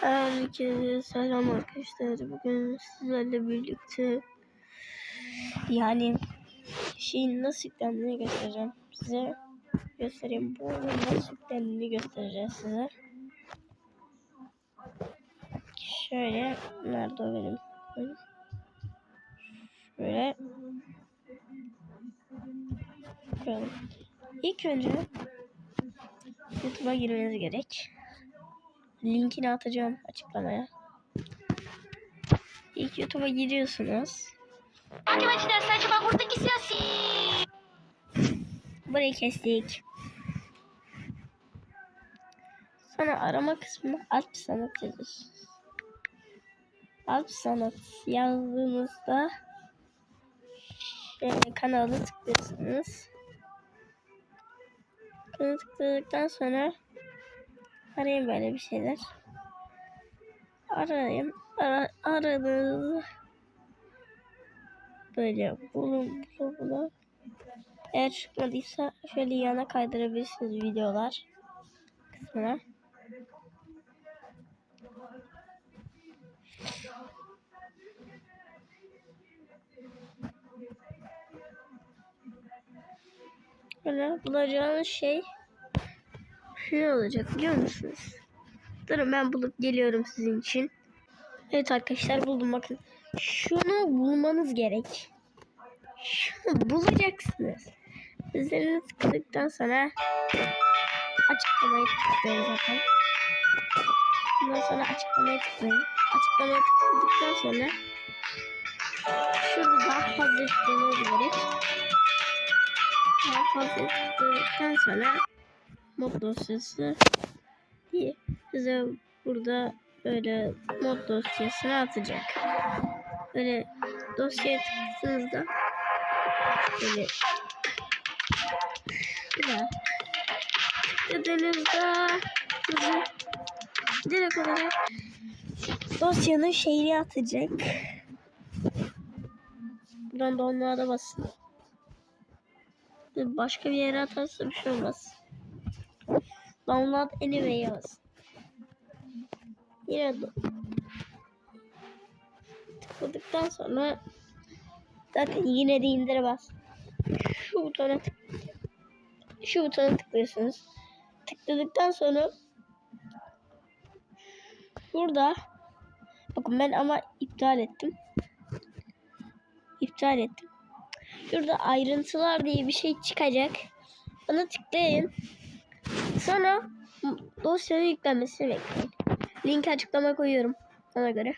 Herkese selam arkadaşlar. Bugün sizlerle birlikte yani şeyin nasıl yüklendiğini göstereceğim size. Göstereyim. Bu oyunun nasıl yüklendiğini göstereceğiz size. Şöyle. Nerede o benim? Şöyle. Şöyle. İlk önce YouTube'a girmeniz gerek. Linkini atacağım açıklamaya. İlk YouTube'a giriyorsunuz. Akıbetinde saçma buradaki siyasi. Burayı kestik. Sonra arama kısmına Alp Sanat yazıyorsunuz. Alp Sanat yazdığınızda şöyle kanalı tıklıyorsunuz. Kanalı tıkladıktan sonra arayın böyle bir şeyler. Arayın. Ara, aradığınızda böyle bulun bula bula. Eğer çıkmadıysa şöyle yana kaydırabilirsiniz videolar kısmına. Böyle bulacağınız şey ne olacak biliyor musunuz? Durun ben bulup geliyorum sizin için. Evet arkadaşlar buldum bakın. Şunu bulmanız gerek. Şunu bulacaksınız. Üzerine tıkladıktan sonra açıklamayı tıklayın zaten. Ondan sonra açıklamaya tıklayın. Açıklamaya tıkladıktan sonra şurada daha fazla tıklamanız gerek. Daha fazla tıkladıktan sonra mod dosyası diye size burada böyle mod dosyasını atacak. Böyle dosyaya tıkladığınızda böyle şurada tıkladığınızda size direkt olarak dosyanın şeyini atacak. Buradan download'a basın. Başka bir yere atarsa bir şey olmaz. Download anyway'e basın. Yine tıkladıktan sonra zaten yine de indire bas. Şu butona tık şu butona tıklıyorsunuz. Tıkladıktan sonra burada bakın ben ama iptal ettim. İptal ettim. Şurada ayrıntılar diye bir şey çıkacak. Ona tıklayın. Sonra dosyanın yüklenmesini bekleyin. Linki açıklamaya koyuyorum. Ona göre.